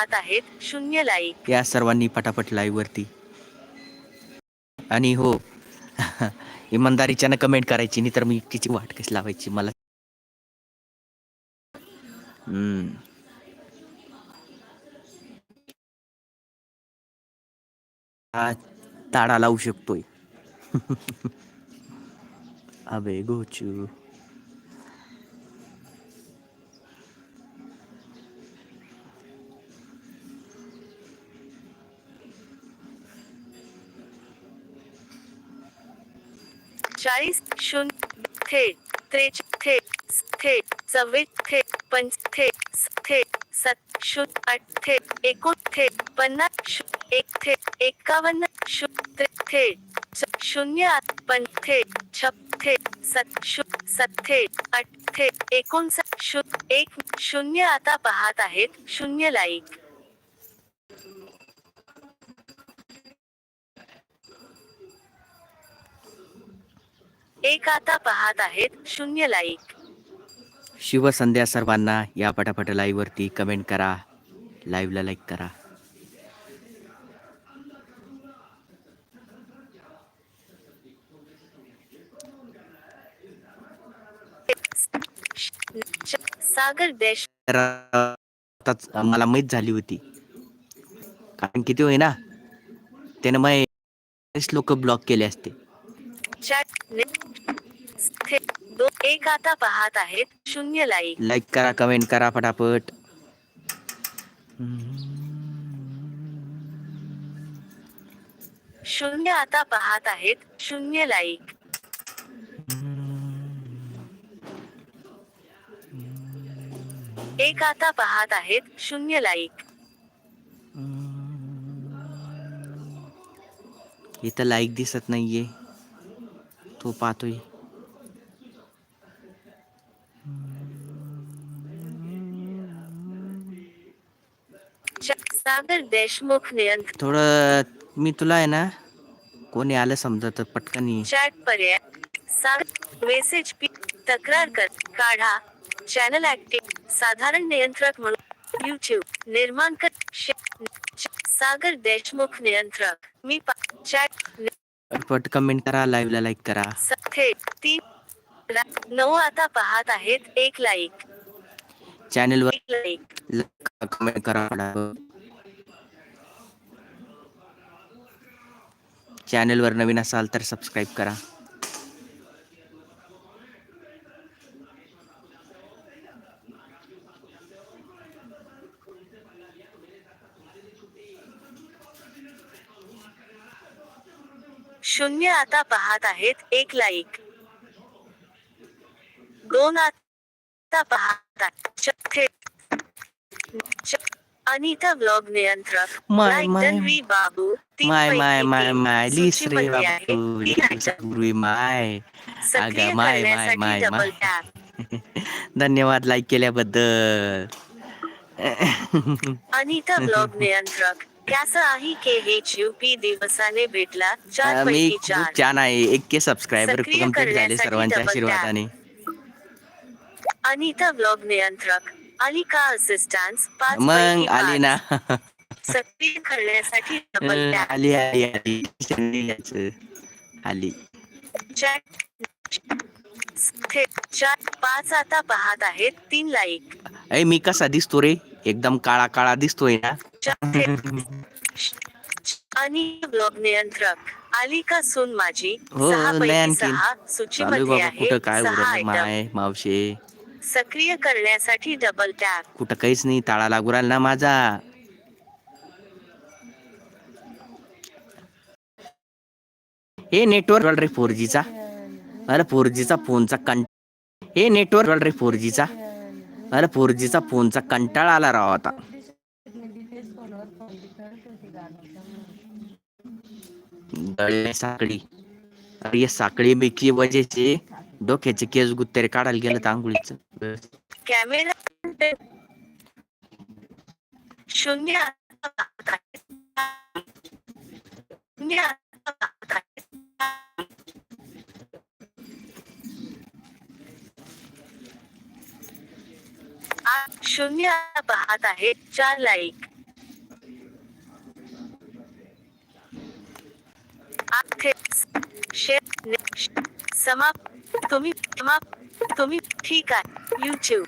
पाहत आहेत शून्य लाईक या सर्वांनी पटापट लाईव्ह वरती. आणि हो इमानदारीच्यानं कमेंट करायची नाही तर मी एकटीची वाट कशी लावायची मला? हम्म. हा ताडा लावू शकतोय. अबे गोचू. चाळीस शून्य थेट त्रेच थेट थेट चव्वेच थेट पंच थेट थेट सत शून्य आठ थेट एकोण थेट पन्नास शू- एक थेट एकावन्न शून्य थेट शून्य आठ पण थेट छप थेट सत शून्य सत थेट आठ थेट एकोणसाठ शून्य एक शून्य आता पाहत आहेत शून्य लाईक. एक आता पाहत आहेत शून्य लाईक. शिवसंध्या सर्वांना. या पटापट लाईव्ह वरती कमेंट करा लाईव्हला लाईक करा. सागर देश. मला माहीत झाली होती. कारण किती होई ना त्यानं मग लोक ब्लॉक केले असते. दोन एक आता पाहत आहेत. शून्य लाईक लाईक करा कमेंट करा पटापट शून्य आता पाहत आहेत. शून्य लाईक एक आता पाहत आहेत. शून्य लाईक इथं लाईक दिसत नाहीये. तो पाहतोय. च- सागर देशमुख नियंत्रण थोडं मी तुला आहे ना कोणी आलं समजा तर पटकन ये. चॅट पर्याय मेसेज पी तक्रार कर. काढा. चॅनल ऍक्टिव्ह साधारण नियंत्रक म्हणून युट्यूब निर्माण कर. शे- सागर देशमुख नियंत्रक. मी पा- चॅट पटपट कमेंट करा लाईव्हला लाईक करा. नऊ आता पाहत आहेत एक लाईक चॅनलवर एक लाईक कमेंट करा चॅनलवर नवीन असाल तर सबस्क्राईब करा. शून्य आता पाहत आहेत एक लाईक दोन आता पाहत आहेत. च- थेट च- अनिता ब्लॉग नियंत्रक. माय. तन्वी बाबू. माय माय माय माय. लिस रे. पूर्वी माय. अगं, माय, माय, माय, माय. धन्यवाद लाईक केल्याबद्दल. अनिता ब्लॉग नियंत्रक. कसं आहे के हेच यूपी दिवसाने भेटला. चार मी पैकी खूप चार. छान आहे. सबस्क्रायबर सक्रिय कंप्लीट झाले करण्यासाठी सर्वांच्या double आशीर्वादाने. अनिता ब्लॉग नियंत्रक. अलिका असिस्टन्स पाच मग पैकी आली पाच. ना. सक्रिय करण्यासाठी आली आली आली. आली. चॅट. चार पाच आता पाहत आहेत. तीन लाईक अय मी कसा दिसतो रे? एकदम काळा काळा दिसतोय ना. आणि ब्लॉग नियंत्रक आलिका सून माझी हो, सहा नाही पैकी आणखीन. सहा चालू सूचीमध्ये बाबा आहे कुठं काय सहा उरलं आयटम माय मावशे. सक्रिय करण्यासाठी डबल टॅप कुठं काहीच नाही ताळा लागू राहिला ना माझा. हे नेटवर्क रे फोर जीचा अरे फोर जीचा फोनचा कं हे नेटवर्क रे फोर जीचा अरे फोर जीचा फोनचा कंटाळा आला राव आता. साखळी. अरे या साकळी बेकी वजेचे डोक्याचे केस गुत्तेरे काढायला गेलं तर कॅमेरा शून्य शून्य पाहत आहे. चार लाईक समाप्त तुम्ही समाप्त तुम्ही ठीक आहे. युट्यूब